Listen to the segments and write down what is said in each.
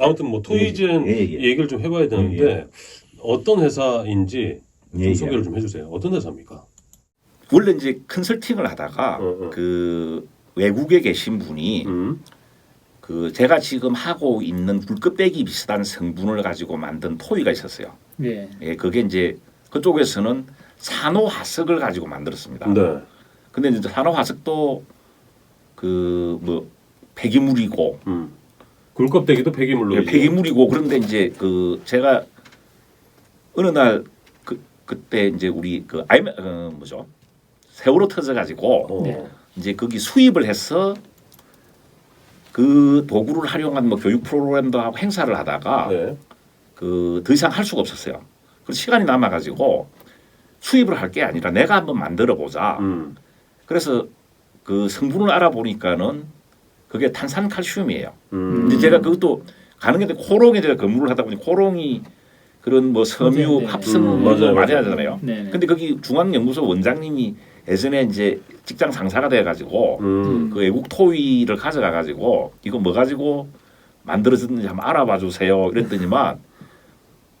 아무튼 뭐 토이즌 예, 예. 얘기를 좀 해봐야 되는데 예, 어떤 회사인지 좀 예, 예. 소개를 좀 해주세요. 어떤 회사입니까? 원래 이제 컨설팅을 하다가 어, 어. 그 외국에 계신 분이 음. 그 제가 지금 하고 있는 굴껍데기 비슷한 성분을 가지고 만든 토이가 있었어요. 예. 예, 그게 이제 그쪽에서는 산호화석을 가지고 만들었습니다. 네. 근데 이제 산호화석도 그 뭐 폐기물이고 음. 굴껍데기도 폐기물로 예, 폐기물이고 그런데 이제 그 제가 어느 날 그 그때 이제 우리 그 아이 어, 뭐죠 세월호 터져 가지고 어. 네. 이제 거기 수입을 해서 그 도구를 활용한 뭐 교육 프로그램도 하고 행사를 하다가 네. 그더 이상 할 수가 없었어요. 그 시간이 남아 가지고 수입을 할 게 아니라 내가 한번 만들어 보자. 음. 그래서 그 성분을 알아보니까는 그게 탄산칼슘이에요. 음. 근데 제가 그것도 가는 게 코롱에 제가 근무를 하다 보니 코롱이 그런 뭐 섬유 네, 네. 합성 음, 뭐 맞아요, 많이 맞아요. 하잖아요. 네. 네. 근데 거기 중앙연구소 원장님이 예전에 이제 직장 상사가 돼 가지고 음. 그 외국 토이를 가져가 가지고 이거 뭐 가지고 만들어졌는지 한번 알아봐 주세요. 이랬더니만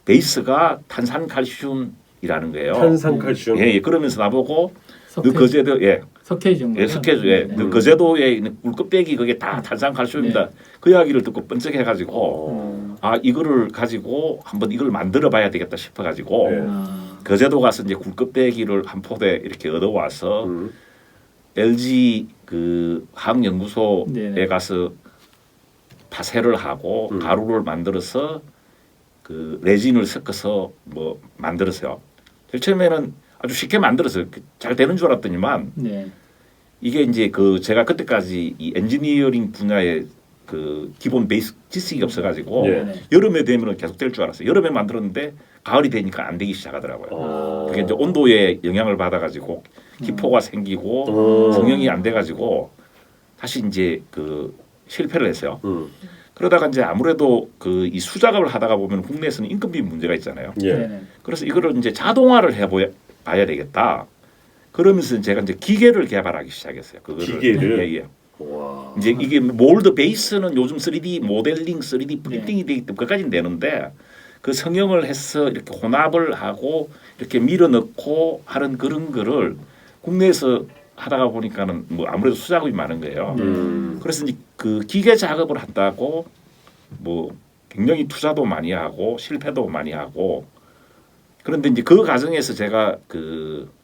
베이스가 탄산칼슘이라는 거예요. 탄산칼슘. 예, 예. 그러면서 나보고 너 석회 거제도 예, 석회 정도. 예, 스케줄 예, 네. 너 거제도에 있는 꿀껍데기 그게 다 탄산 칼슘입니다. 그 이야기를 듣고 번쩍해 가지고 어. 아 이거를 가지고 한번 이걸 만들어 봐야 되겠다 싶어 가지고 네. 아, 거제도 가서 이제 굴껍데기를 한 포대 이렇게 얻어 와서 음. LG 그 화학연구소에 네네. 가서 파쇄를 하고 음. 가루를 만들어서 그 레진을 섞어서 뭐 만들었어요. 제일 처음에는 아주 쉽게 만들어서 잘 되는 줄 알았더니만 네. 이게 이제 그 제가 그때까지 이 엔지니어링 분야에 그 기본 베이스 지식이 없어가지고 예. 네. 여름에 되면 계속 될 줄 알았어요. 여름에 만들었는데 가을이 되니까 안 되기 시작하더라고요. 어. 그게 이제 온도에 영향을 받아가지고 기포가 생기고 어. 성형이 안 돼가지고 다시 이제 그 실패를 했어요. 음. 그러다가 이제 아무래도 그 이 수작업을 하다가 보면 국내에서는 인건비 문제가 있잖아요. 예. 네. 네. 그래서 이거를 이제 자동화를 해봐야 봐야 되겠다. 그러면서 제가 이제 기계를 개발하기 시작했어요. 그거를 기계를? 예, 예. 와. 이제 이게 몰드 베이스는 요즘 3D 모델링, 3D 프린팅이 되기 때문에 그까지는 되는데 그 성형을 해서 이렇게 혼합을 하고 이렇게 밀어 넣고 하는 그런 거를 국내에서 하다가 보니까는 뭐 아무래도 수작업이 많은 거예요. 음. 그래서 이제 그 기계 작업을 한다고 뭐 굉장히 투자도 많이 하고 실패도 많이 하고 그런데 이제 그 과정에서 제가 그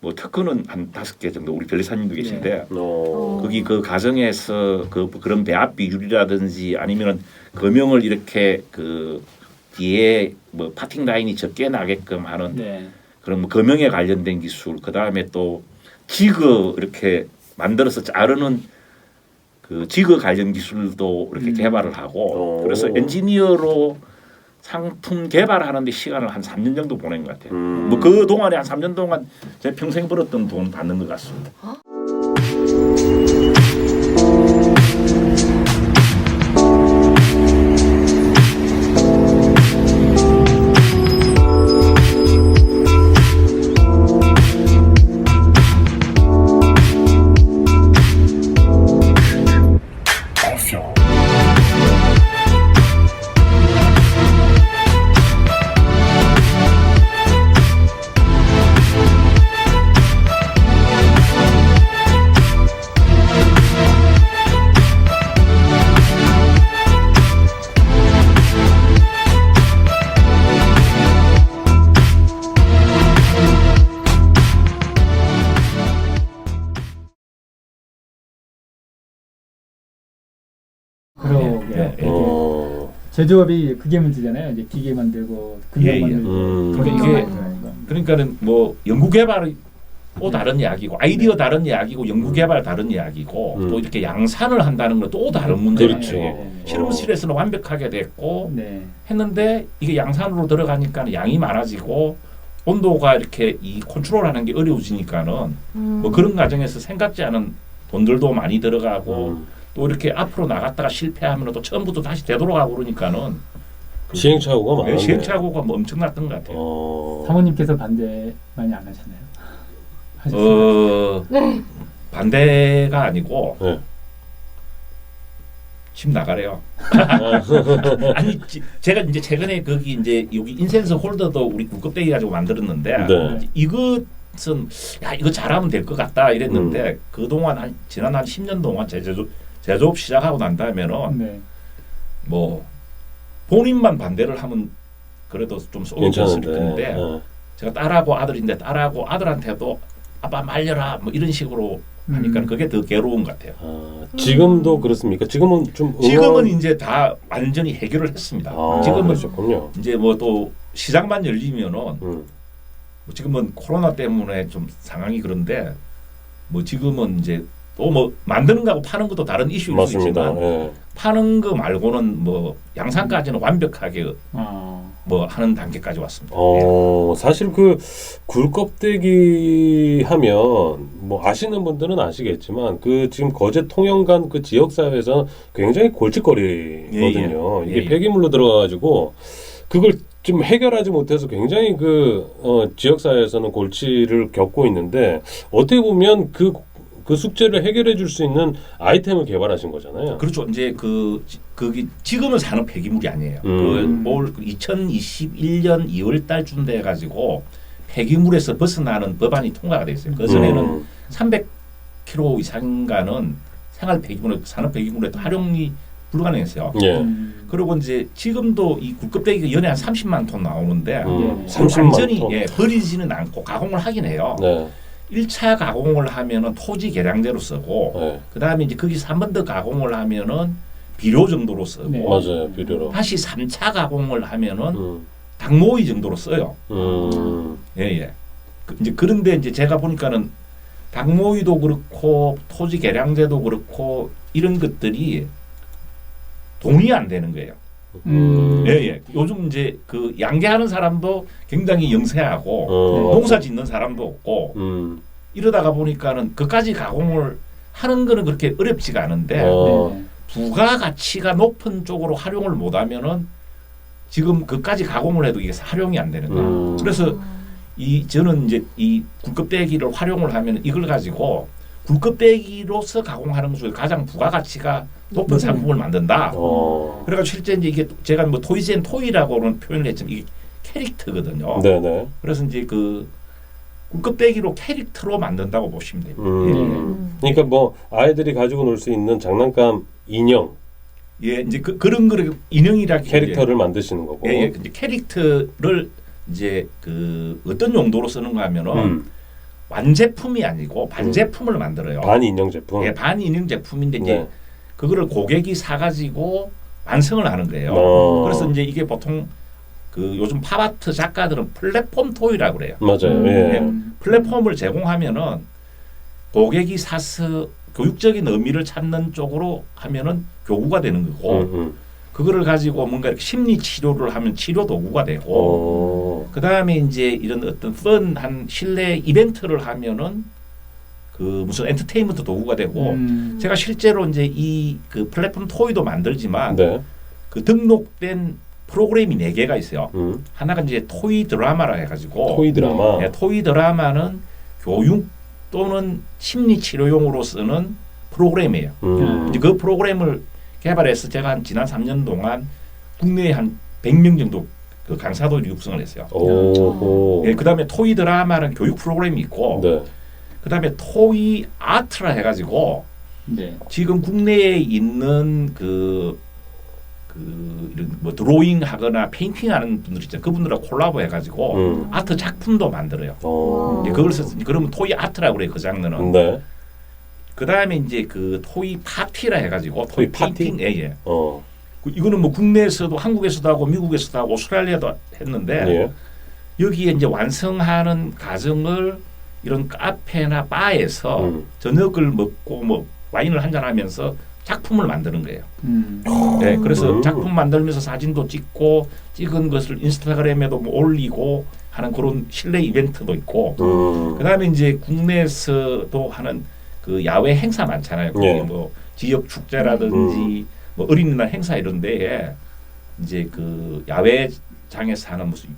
뭐 특허는 한 다섯 개 정도 우리 변리사님도 계신데 어. 거기 그 과정에서 그 그런 배합 비율이라든지 아니면은 금형을 이렇게 그 뒤에 뭐 파팅 라인이 적게 나게끔 하는 네. 그런 뭐 금형에 관련된 기술 그 다음에 또 지그 이렇게 만들어서 자르는 그 지그 관련 기술도 이렇게 음. 개발을 하고 오. 그래서 엔지니어로 상품 개발하는데 시간을 한 3년 정도 보낸 것 같아요. 음. 뭐그 동안에 한 3년 동안 제 평생 벌었던 돈 받는 것 같습니다. 그러게. 예, 예. 어. 제조업이 그게 문제잖아요. 이제 기계 만들고 금형 예, 예. 만들고 음. 그러니까 금형 이게. 그러니까는 뭐 연구 개발이 또 다른 이야기고 아이디어 다른 이야기고 연구 개발 다른 이야기고 음. 또 이렇게 양산을 한다는 건 또 다른 문제죠. 그렇죠. 네. 실험실에서는 완벽하게 됐고 네. 했는데 이게 양산으로 들어가니까 양이 많아지고 온도가 이렇게 이 컨트롤하는 게 어려워지니까는 뭐 그런 과정에서 생각지 않은 돈들도 많이 들어가고 음. 또 이렇게 앞으로 나갔다가 실패하면 또 처음부터 다시 되돌아가고 그러니까는 시행착오가 많네. 시행착오가 뭐 엄청났던 것 같아요. 어. 사모님께서 반대 많이 안 하셨나요? 하셨어요? 어 반대가 아니고 네. 집 나가래요. 아니 지- 제가 이제 최근에 거기 이제 여기 인센스 홀더도 우리 국급대기 가지고 만들었는데 네. 이것은 야 이거 잘하면 될 것 같다 이랬는데 그 동안 한 지난 한 10년 동안 제조 제조업 시작하고 난 다음에는 네. 뭐 본인만 반대를 하면 그래도 좀 괜찮은데. 텐데 어. 제가 딸하고 아들인데 딸하고 아들한테도 아빠 말려라 뭐 이런 식으로 하니까 음. 그게 더 괴로운 것 같아요. 아, 지금도 그렇습니까? 지금은 좀 응원- 지금은 이제 다 완전히 해결을 했습니다. 아, 지금은 그러셨군요. 이제 뭐 또 시장만 열리면은 음. 뭐 지금은 코로나 때문에 좀 상황이 그런데 뭐 지금은 이제 또 뭐 만드는 거하고 파는 것도 다른 이슈일 수 맞습니다. 있지만 예. 파는 거 말고는 뭐 양산까지는 완벽하게 아. 뭐 하는 단계까지 왔습니다. 어, 사실 그 굴껍데기 하면 뭐 아시는 분들은 아시겠지만 그 지금 거제 통영간 그 지역 사회에서 굉장히 골칫거리거든요. 예, 예. 이게 예, 예. 폐기물로 들어가가지고 그걸 좀 해결하지 못해서 굉장히 그 어, 지역 사회에서는 골치를 겪고 있는데 어떻게 보면 그 그 숙제를 해결해 줄 수 있는 아이템을 개발하신 거잖아요. 그렇죠. 이제 그 지- 거기 지금은 사는 폐기물이 아니에요. 음. 그올 2021년 2월 달쯤 돼 가지고 폐기물에서 벗어나는 법안이 통과가 돼 있어요. 그 전에는 음. 300kg 이상가는 생활 폐기물, 산업 폐기물에 활용이 불가능했어요. 예. 음. 그리고 이제 지금도 이 굴껍데기가 연에 한 30만 톤 나오는데 음. 네. 30만 완전히 톤. 예, 버리지는 않고 가공을 하긴 해요. 네. 일 1차 가공을 하면은 토지 개량제로 쓰고 네. 그다음에 이제 거기서 한 번 더 가공을 하면은 비료 정도로 쓰고 네. 맞아요. 비료로. 다시 3차 가공을 하면은 음. 당모이 정도로 써요. 음. 예, 예. 그, 이제 그런데 이제 제가 보니까는 당모이도 그렇고 토지 개량제도 그렇고 이런 것들이 동의 안 되는 거예요. 음. 예, 예. 요즘 이제 그 양계하는 사람도 굉장히 영세하고 어. 농사 짓는 사람도 없고 음. 이러다가 보니까는 그까지 가공을 하는 거는 그렇게 어렵지가 않은데 어. 네. 부가 가치가 높은 쪽으로 활용을 못 하면은 지금 그까지 가공을 해도 이게 활용이 안 되는 거예요. 음. 그래서 이 저는 이제 이 굴껍데기를 활용을 하면 이걸 가지고 굴껍데기로서 가공하는 것을 가장 부가가치가 높은 상품을 만든다. 어. 그래가지고 실제 이제 이게 제가 뭐 토이즈 앤 토이라고는 표현을 했지만 이게 캐릭터거든요. 네네. 그래서 이제 그 굴껍데기로 캐릭터로 만든다고 보시면 됩니다. 음. 그러니까 뭐 아이들이 가지고 놀 수 있는 장난감 인형 예, 이제 그, 그런 거를 인형이라 캐릭터를 만드시는 거고. 예, 예, 이제 캐릭터를 이제 그 어떤 용도로 쓰는가 하면은 음. 완제품이 아니고 반제품을 만들어요. 반 인형 제품. 예, 반인형 제품인데 이제 네. 그거를 고객이 사가지고 완성을 하는 거예요. 어. 그래서 이제 이게 보통 그 요즘 팝아트 작가들은 플랫폼 토이라고 그래요. 맞아요. 음. 예. 음. 플랫폼을 제공하면은 고객이 사서 교육적인 의미를 찾는 쪽으로 하면은 교구가 되는 거고 음, 음. 그거를 가지고 뭔가 이렇게 심리 치료를 하면 치료 도구가 되고 어. 그 다음에 이제 이런 어떤 펀한 실내 이벤트를 하면은 그 무슨 엔터테인먼트 도구가 되고 음. 제가 실제로 이제 이 그 플랫폼 토이도 만들지만 네. 그 등록된 프로그램이 네 개가 있어요. 음. 하나가 이제 토이 드라마라 해가지고 토이 드라마. 네, 토이 드라마는 교육 또는 심리 치료용으로 쓰는 프로그램이에요. 음. 이제 그 프로그램을 개발해서 제가 한 지난 3년 동안 국내에 한 100명 정도 그 강사도 육성을 했어요. 오. 예, 그다음에 토이 드라마는 교육 프로그램이 있고 네. 그다음에 토이 아트라 해가지고 네. 지금 국내에 있는 그, 그 이런 뭐 드로잉 하거나 페인팅 하는 분들 있잖아요. 그분들하고 콜라보 해가지고 음. 아트 작품도 만들어요. 어. 이제 그걸 써서 그러면 토이 아트라고 그래요. 그 장르는. 네. 그 다음에 이제 그 토이 파티라 해가지고 토이 토이 파티? 페인팅 예, 예. 어. 그 이거는 뭐 국내에서도 한국에서도 하고 미국에서도 하고 오스트랄리아도 했는데 예. 여기에 이제 완성하는 과정을 이런 카페나 바에서 음. 저녁을 먹고 뭐 와인을 한잔 하면서 작품을 만드는 거예요. 음. 네, 그래서 음. 작품 만들면서 사진도 찍고 찍은 것을 인스타그램에도 뭐 올리고 하는 그런 실내 이벤트도 있고 음. 그다음에 이제 국내에서도 하는 그 야외 행사 많잖아요. 거기 예. 뭐 지역 축제라든지 뭐 어린이날 행사 이런 데에 이제 그 야외 장에서 하는 무슨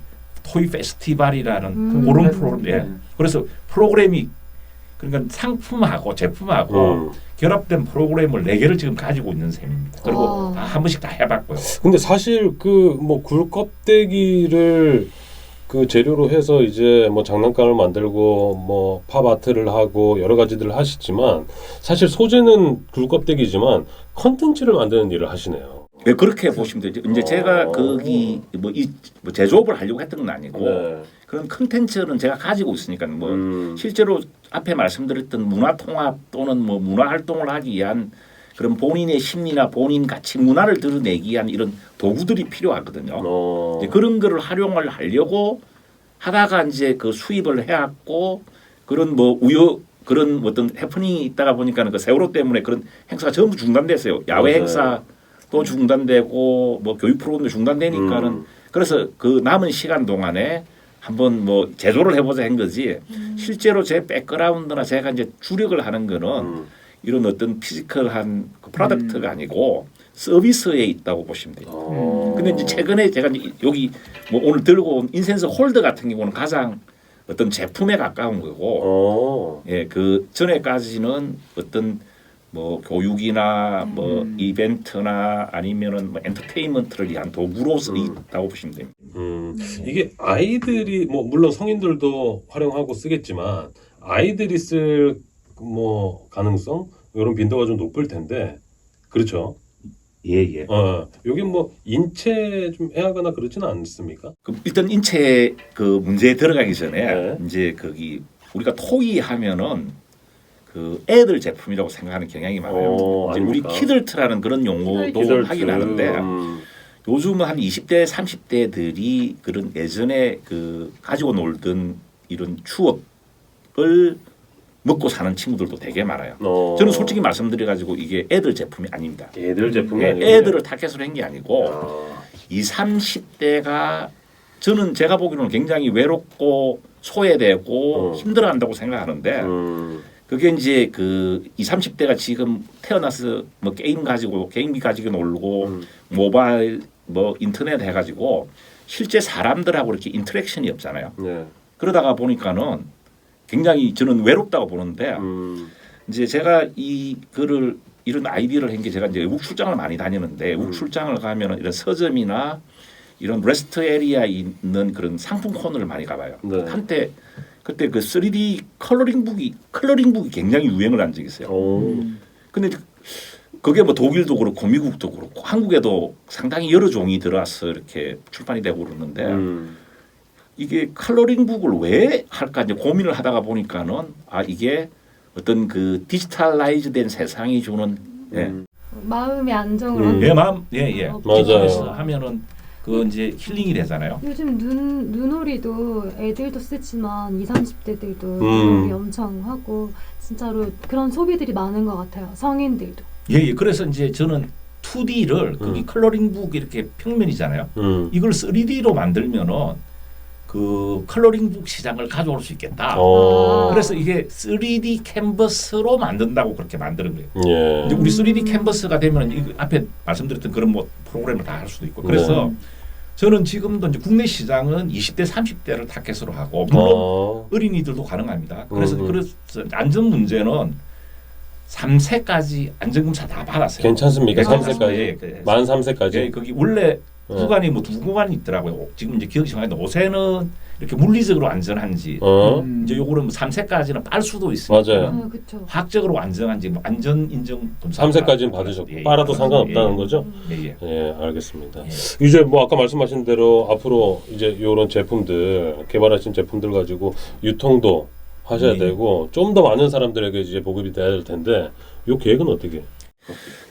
토이 페스티벌이라는 음. 그런 네. 프로그램. 예. 네. 그래서 프로그램이 그러니까 상품하고 제품하고 음. 결합된 프로그램을 네 개를 지금 가지고 있는 셈입니다. 그리고 아. 다한 번씩 다 해봤고요. 근데 사실 그 뭐 굴껍데기를 그 재료로 해서 이제 뭐 장난감을 만들고 뭐 팝아트를 하고 여러 가지들을 하시지만 사실 소재는 굴껍데기지만 컨텐츠를 만드는 일을 하시네요. 네, 그렇게 보시면 되죠. 이제 어. 제가 거기 뭐이 뭐 제조업을 하려고 했던 건 아니고 네. 그런 컨텐츠는 제가 가지고 있으니까 뭐 음. 실제로 앞에 말씀드렸던 문화 통합 또는 뭐 문화 활동을 하기 위한 그런 본인의 심리나 본인 가치 문화를 드러내기 위한 이런 도구들이 필요하거든요. 어. 그런 거를 활용을 하려고 하다가 이제 그 수입을 해왔고 그런 뭐 우여 그런 어떤 해프닝이 있다가 보니까는 그 세월호 때문에 그런 행사가 전부 중단됐어요. 야외 맞아요. 행사 도 중단되고 뭐 교육 프로그램도 중단되니까는 음. 그래서 그 남은 시간 동안에 한번 뭐 제조를 해보자 한 거지 실제로 제 백그라운드나 제가 이제 주력을 하는 거는 음. 이런 어떤 피지컬한 그 프로덕트가 아니고 서비스에 있다고 보시면 돼요. 어. 근데 이제 최근에 제가 이제 여기 뭐 오늘 들고 온 인센스 홀더 같은 경우는 가장 어떤 제품에 가까운 거고 어. 예그 전에까지는 어떤 뭐 교육이나 뭐 음. 이벤트나 아니면은 뭐 엔터테인먼트를 위한 도구로 쓰인다고 보시면 됩니다. 음, 이게 아이들이 뭐 물론 성인들도 활용하고 쓰겠지만 아이들이 쓸 뭐 가능성 이런 빈도가 좀 높을 텐데 그렇죠. 예 예. 어, 여기 뭐 인체 좀 해하거나 그렇지는 않습니까? 그 일단 인체 그 문제에 들어가기 전에 네. 이제 거기 우리가 토이 하면은 그 애들 제품이라고 생각하는 경향이 많아요. 어, 이제 우리 아닙니까? 키들트라는 그런 용어도 기절트. 하긴 하는데 음, 요즘은 한 20대, 30대들이 그런 예전에 그 가지고 놀던 이런 추억을 먹고 사는 친구들도 되게 많아요. 어. 저는 솔직히 말씀드려 가지고 이게 애들 제품이 아닙니다. 애들 제품이 예, 아니고 애들을 타겟으로 한 게 아니고 아, 20, 30대가 저는 제가 보기로는 굉장히 외롭고 소외되고 어. 힘들어한다고 생각하는데 음, 그게 이제 그 20, 30대가 지금 태어나서 뭐 게임 가지고 게임기 가지고 놀고 음. 모바일 뭐 인터넷 해 가지고 실제 사람들하고 이렇게 인터랙션이 없잖아요. 네. 그러다가 보니까는 굉장히 저는 외롭다고 보는데 음, 이제 제가 이 글을 이런 아이디어를 한 게 제가 이제 외국 출장을 많이 다니는데 외국 음. 출장을 가면은 이런 서점이나 이런 레스트 에리아에 있는 그런 상품 코너를 많이 가봐요. 네. 한때 그때 그 3D 컬러링 북이 컬러링 북이 굉장히 유행을 한 적이 있어요. 오, 근데 그게 뭐 독일도 그렇고 미국도 그렇고 한국에도 상당히 여러 종이 들어와서 이렇게 출판이 되고 그러는데 음, 이게 컬러링 북을 왜 할까 이제 고민을 하다가 보니까는 아 이게 어떤 그 디지털라이즈된 세상이 주는 예. 음. 마음의 안정을 음. 얻는 내 마음 예예 어, 디지털에서 맞아요. 하면은 그 이제 힐링이 되잖아요. 요즘 눈 눈오리도 애들도 쓰지만 20, 30대들도 음. 엄청 하고 진짜로 그런 소비들이 많은 것 같아요. 성인들도. 예 예 그래서 이제 저는 2D를 거기 음. 컬러링 북 이렇게 평면이잖아요. 음. 이걸 3D로 만들면은 그 컬러링 북 시장을 가져올 수 있겠다. 어, 그래서 이게 3D 캔버스로 만든다고 그렇게 만드는 거예요. 예. 이제 우리 3D 음. 캔버스가 되면 이 앞에 말씀드렸던 그런 뭐 프로그램을 다 할 수도 있고 그래서 네. 저는 지금도 이제 국내 시장은 20대 30대를 타겟으로 하고 물론 어, 어린이들도 가능합니다. 그래서 음, 음. 그래서 안전 문제는 3세까지 안전검사 다 받았어요. 괜찮습니까? 아, 3세까지? 예, 그- 만 3세까지? 예, 거기 원래 어. 구간이 뭐 두 구간이 있더라고요. 지금 이제 기억이 정확한데 5세는 이렇게 물리적으로 안전한지 어? 음. 이제 요거는 3세까지는 빨 수도 있으니까 맞아요. 아, 그렇죠. 화학적으로 안전한지 뭐 안전 인정 검사 3세까지는 받으셨고 빨아도 상관없다는 거죠? 예, 예. 예, 알겠습니다. 예. 이제 뭐 아까 말씀하신 대로 앞으로 이제 이런 제품들 개발하신 제품들 가지고 유통도 하셔야 네. 되고 좀 더 많은 사람들에게 이제 보급이 돼야 될 텐데 요 계획은 어떻게?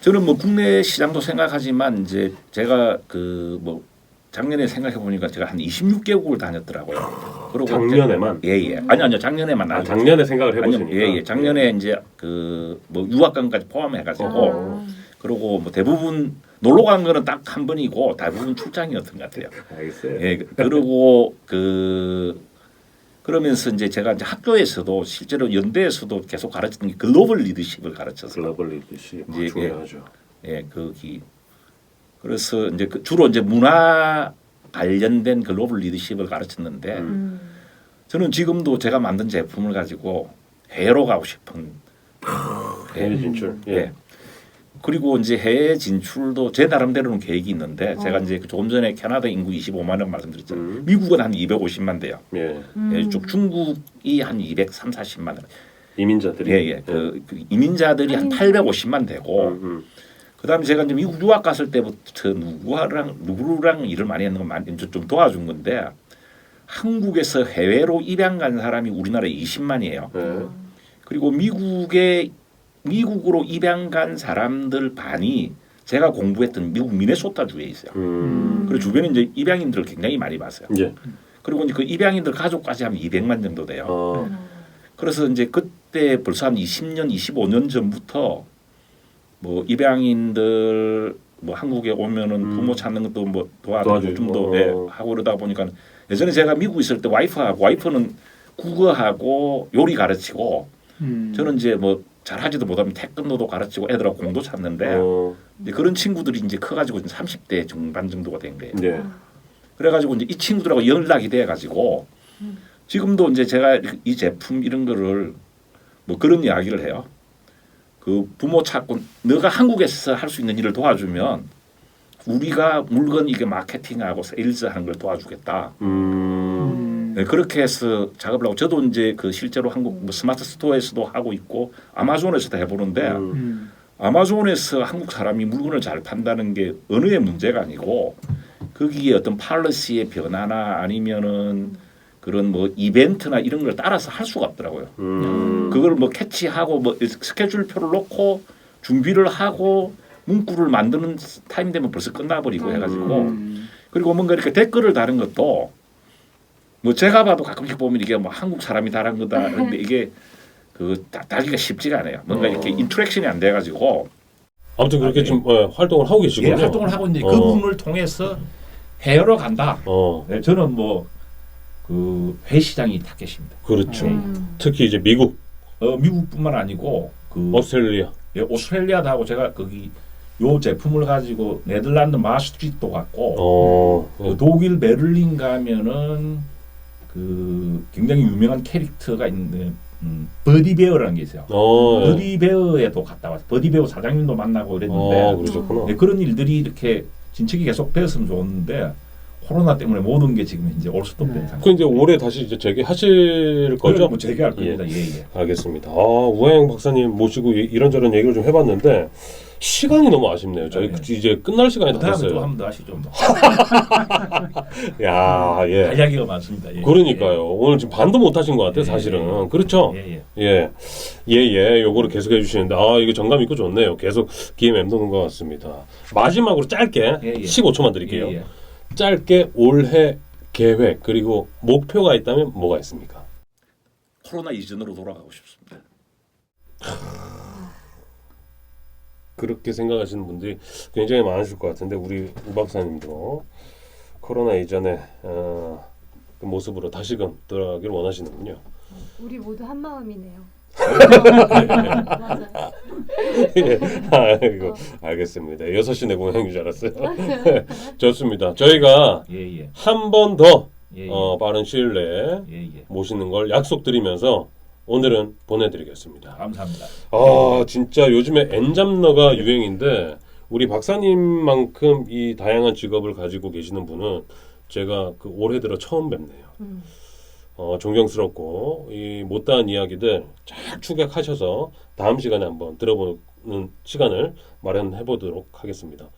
저는 뭐 국내 시장도 생각하지만 이제 제가 그 뭐 작년에 생각해 보니까 제가 한 26개국을 다녔더라고요. 그리고 작년에만? 예예. 아니 아니요 작년에만 아. 작년에 생각을 해보시니까 예, 예. 작년에 이제 그 뭐 유학관까지 포함해가지고 어. 그리고 뭐 대부분 놀러 간 거는 딱 한 번이고 대부분 출장이었던 것 같아요. 알겠어요. 예, 그리고 그 그러면서 이제 제가 이제 학교에서도 실제로 연대에서도 계속 가르치는 게 글로벌 리더십을 가르쳤어요. 글로벌 리더십 이제, 중요하죠. 예, 거기 그래서 이제 그 주로 이제 문화 관련된 글로벌 리더십을 가르쳤는데 음. 음. 저는 지금도 제가 만든 제품을 가지고 해외로 가고 싶은 해외 진출. 예. 예. 그리고 이제 해외 진출도 제 나름대로는 계획이 있는데 제가 어. 이제 그 조금 전에 캐나다 인구 25만 명 말씀드렸잖아요. 음. 미국은 한 250만 대요. 예. 음. 예, 쭉 중국이 한 230, 40만 대. 이민자들이. 예, 예. 그, 그 이민자들이 한 850만 되고 음, 음. 그다음에 제가 이제 미국 유학 갔을 때부터 누구랑 누구랑 일을 많이 했는 건 많이 좀- 좀 도와준 건데 한국에서 해외로 입양 간 사람이 우리나라에 20만이에요. 예. 그리고 미국에 미국으로 입양 간 사람들 반이 제가 공부했던 미국 미네소타 주에 있어요. 음. 그리고 주변에 이제 입양인들 굉장히 많이 봤어요. 예. 그리고 이제 그 입양인들 가족까지 하면 200만 정도 돼요. 어. 그래서 이제 그때 벌써 한 20년, 25년 전부터 뭐 입양인들 뭐 한국에 오면은 음. 부모 찾는 것도 뭐 도와주고. 도와주고 좀더 예, 어. 하고 그러다 보니까 예전에 제가 미국 있을 때 와이프하고 와이프는 국어하고 요리 가르치고 음. 저는 이제 뭐 잘하지도 못하면 태권도도 가르치고 애들하고 공도 찾는데 어. 이제 그런 친구들이 이제 커가지고 이제 30대 중반 정도가 된 거예요. 네. 그래가지고 이제 이 친구들하고 연락이 돼가지고 음. 지금도 이제 제가 이 제품 이런 거를 뭐 그런 이야기를 해요. 그 부모 찾고 너가 한국에서 할 수 있는 일을 도와주면 우리가 물건 이게 마케팅하고 세일즈 하는 걸 도와주겠다. 음. 음. 네, 그렇게 해서 작업을 하고 저도 이제 그 실제로 한국 뭐 스마트 스토어에서도 하고 있고 아마존에서도 해보는데 음. 음. 아마존에서 한국 사람이 물건을 잘 판다는 게 언어의 문제가 아니고 거기에 어떤 팔러시의 변화나 아니면은 그런 뭐 이벤트나 이런 걸 따라서 할 수가 없더라고요. 음. 그걸 뭐 캐치하고 뭐 스케줄표를 놓고 준비를 하고 문구를 만드는 타임 되면 벌써 끝나버리고 음. 해가지고 음. 그리고 뭔가 이렇게 댓글을 다는 것도 뭐 제가 봐도 가끔씩 보면 이게 뭐 한국 사람이 달은 거다 그런데 이게 그 다- 달기가 쉽지가 않아요. 뭔가 어. 이렇게 인터랙션이 안 돼가지고 아무튼 그렇게 아, 예. 좀 어, 활동을 하고 예, 계시군요. 활동을 하고 있는데 어. 그 부분을 통해서 해외로 간다. 어. 네, 저는 뭐그 회시장이 타겟입니다. 그렇죠. 음. 특히 이제 미국, 어, 미국뿐만 아니고 그 오스트레일리아. 예, 오스트레일리아도 하고 제가 거기 요 제품을 가지고 네덜란드 마스트리트도 갔고 어. 그 독일 베를린 가면은 그 굉장히 유명한 캐릭터가 있는데 음, 버디베어라는 게 있어요. 어. 예. 버디베어에도 갔다 왔어요. 버디베어 사장님도 만나고 그랬는데 어, 그러셨구나. 네, 그런 일들이 이렇게 진척이 계속 되었으면 좋은데 코로나 때문에 모든 게 지금 이제 올스톱된 네. 상태. 그 이제 올해 다시 이제 재개하실 거죠? 뭐 재개할 겁니다. 예, 예. 알겠습니다. 아, 우영 박사님 모시고 이- 이런저런 얘기를 좀 해봤는데 시간이 너무 아쉽네요. 저희 네. 이제 끝날 시간이 다 다음에 또 됐어요. 한번더 하시죠. 뭐. 야, 할 예. 이야기가 많습니다. 예. 그러니까요. 오늘 지금 반도 못 하신 것 같아요, 예, 사실은. 예. 그렇죠? 예, 예. 예. 예, 예. 요거를 계속 해주시는데, 아, 이거 정감 있고 좋네요. 계속 기회 맴도는 것 같습니다. 마지막으로 짧게 예, 예. 15초만 드릴게요. 예, 예. 짧게 올해 계획, 그리고 목표가 있다면 뭐가 있습니까? 코로나 이전으로 돌아가고 싶습니다. 그렇게 생각하시는 분들이 굉장히 많으실 것 같은데 우리 우 박사님도 코로나 이전에 어, 그 모습으로 다시금 돌아가길 원하시는군요. 우리 모두 한 마음이네요. 예, 아이고 알겠습니다. 6시 내 고향인 줄 알았어요. 좋습니다. 저희가 예, 예. 한 번 더 예, 예. 어, 빠른 시일 내에 예, 예. 모시는 걸 약속드리면서 오늘은 보내드리겠습니다. 감사합니다. 아 진짜 요즘에 엔잡러가 유행인데 우리 박사님만큼 이 다양한 직업을 가지고 계시는 분은 제가 그 올해 들어 처음 뵙네요. 음. 어, 존경스럽고 이 못다한 이야기들 잘 추격하셔서 다음 시간에 한번 들어보는 시간을 마련해 보도록 하겠습니다.